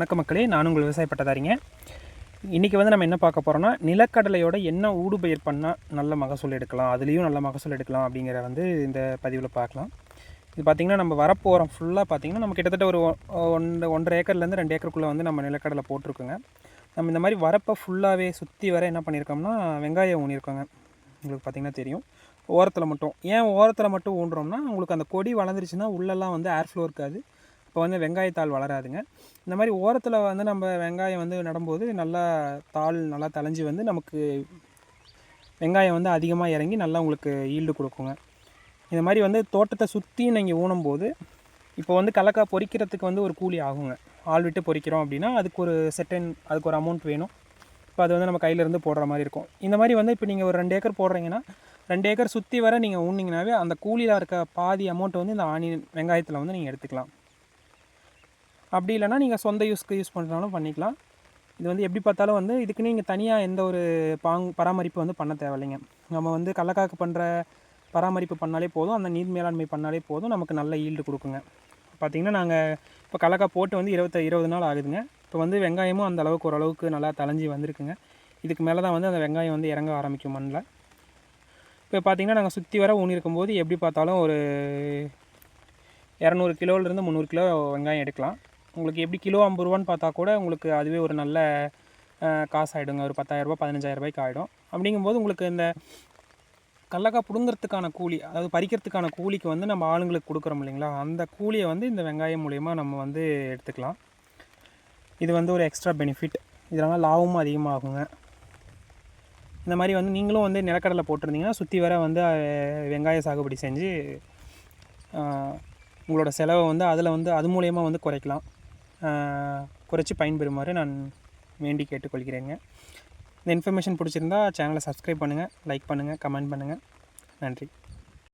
வணக்க மக்களே நான் உங்கள் விவசாய பட்டதாரிங்க. இன்றைக்கி வந்து நம்ம என்ன பார்க்க போகிறோம்னா நிலக்கடலையோட என்ன ஊடுபயிர் பண்ணால் நல்ல மகசூல் எடுக்கலாம் அதுலேயும் நல்ல மகசூல் எடுக்கலாம் அப்படிங்கிற வந்து இந்த பதிவில் பார்க்கலாம். இது பார்த்திங்கன்னா நம்ம வரப்போகிறோம் ஃபுல்லாக பார்த்திங்கன்னா நம்ம கிட்டத்தட்ட ஒரு ஒன்று ஒன்றரை ஏக்கர்லேருந்து ரெண்டு ஏக்கருக்குள்ளே வந்து நம்ம நிலக்கடலை போட்டிருக்கோங்க. நம்ம இந்த மாதிரி வரப்பை ஃபுல்லாகவே சுற்றி வர என்ன பண்ணியிருக்கோம்னா வெங்காயம் ஊனியிருக்கோங்க உங்களுக்கு பார்த்திங்கன்னா தெரியும். ஓரத்தில் மட்டும். ஏன் ஓரத்தில் மட்டும் ஊன்றோம்னா உங்களுக்கு அந்த கொடி வளர்ந்துருச்சுன்னா உள்ளெல்லாம் வந்து ஏர் ஃப்ளோ இருக்காது. இப்போ வந்து வெங்காயத்தாள் வளராதுங்க. இந்த மாதிரி ஓரத்தில் வந்து நம்ம வெங்காயம் வந்து நடும்போது நல்லா தாள் நல்லா தளைஞ்சி வந்து நமக்கு வெங்காயம் வந்து அதிகமாக இறங்கி நல்லா உங்களுக்கு ஈல்டு கொடுக்குங்க. இந்த மாதிரி வந்து தோட்டத்தை சுற்றி நீங்கள் ஊனும்போது இப்போ வந்து கலக்காய் பொறிக்கிறதுக்கு வந்து ஒரு கூலி ஆகுங்க. ஆள் விட்டு பொறிக்கிறோம் அப்படின்னா அதுக்கு ஒரு செட்டன் அதுக்கு ஒரு அமௌண்ட் வேணும். இப்போ அது வந்து நம்ம கையிலேருந்து போடுற மாதிரி இருக்கும். இந்த மாதிரி வந்து இப்போ நீங்கள் ஒரு ரெண்டு ஏக்கர் போடுறீங்கன்னா ரெண்டு ஏக்கர் சுற்றி வர நீங்கள் ஊனிங்கனாவே அந்த கூலியில் இருக்க பாதி அமௌண்ட் வந்து இந்த ஆனியன் வெங்காயத்தில் வந்து நீங்கள் எடுத்துக்கலாம். அப்படி இல்லைனா நீங்கள் சொந்த யூஸ்க்கு யூஸ் பண்ணுறனாலும் பண்ணிக்கலாம். இது வந்து எப்படி பார்த்தாலும் வந்து இதுக்கு நீங்கள் தனியாக எந்த ஒரு பாங் பராமரிப்பு வந்து பண்ண தேவையில்லைங்க. நம்ம வந்து கடலக்காக்கு பண்ணுற பராமரிப்பு பண்ணாலே போதும். அந்த நீர் மேலாண்மை பண்ணாலே போதும். நமக்கு நல்ல ஈல்டு கொடுக்குங்க. பார்த்திங்கன்னா நாங்கள் இப்போ கடலக்காய் போட்டு வந்து இருபத்த இருபது நாள் ஆகுதுங்க. இப்போ வந்து வெங்காயமும் அந்த அளவுக்கு ஓரளவுக்கு நல்லா தலைஞ்சி வந்திருக்குங்க. இதுக்கு மேலே தான் வந்து அந்த வெங்காயம் வந்து இறங்க ஆரம்பிக்கும் மண்ணில் இப்போ பார்த்திங்கன்னா நாங்கள் சுற்றி வர ஊனிருக்கும் போது எப்படி பார்த்தாலும் ஒரு இரநூறு கிலோலேருந்து முந்நூறு கிலோ வெங்காயம் எடுக்கலாம். உங்களுக்கு எப்படி கிலோ ஐம்பது ரூபான்னு பார்த்தா கூட உங்களுக்கு அதுவே ஒரு நல்ல காசு ஆகிடுங்க ஒரு பத்தாயிரரூபா பதினஞ்சாயிரரூபாய்க்கு ஆகிடும் அப்படிங்கும்போது உங்களுக்கு இந்த கடலக்காய் பிடுங்கிறதுக்கான கூலி அதாவது பறிக்கிறதுக்கான கூலிக்கு வந்து நம்ம ஆளுங்களுக்கு கொடுக்குறோம் இல்லைங்களா? அந்த கூலியை வந்து இந்த வெங்காயம் மூலயமா நம்ம வந்து எடுத்துக்கலாம். இது வந்து ஒரு எக்ஸ்ட்ரா பெனிஃபிட் இதனால் லாபமும் அதிகமாகுங்க. இந்த மாதிரி வந்து நீங்களும் வந்து நிலக்கடலை போட்டிருந்தீங்கன்னா சுற்றி வர வந்து வெங்காய சாகுபடி செஞ்சு உங்களோட செலவை வந்து அதில் வந்து அது மூலயமா வந்து குறைக்கலாம். குறைச்சி பயன்பெறுமாறு நான் வேண்டி கேட்டுக்கொள்கிறேங்க. இந்த இன்ஃபர்மேஷன் பிடிச்சிருந்தா சேனலை சப்ஸ்கிரைப் பண்ணுங்கள் லைக் பண்ணுங்கள் கமெண்ட் பண்ணுங்கள் நன்றி.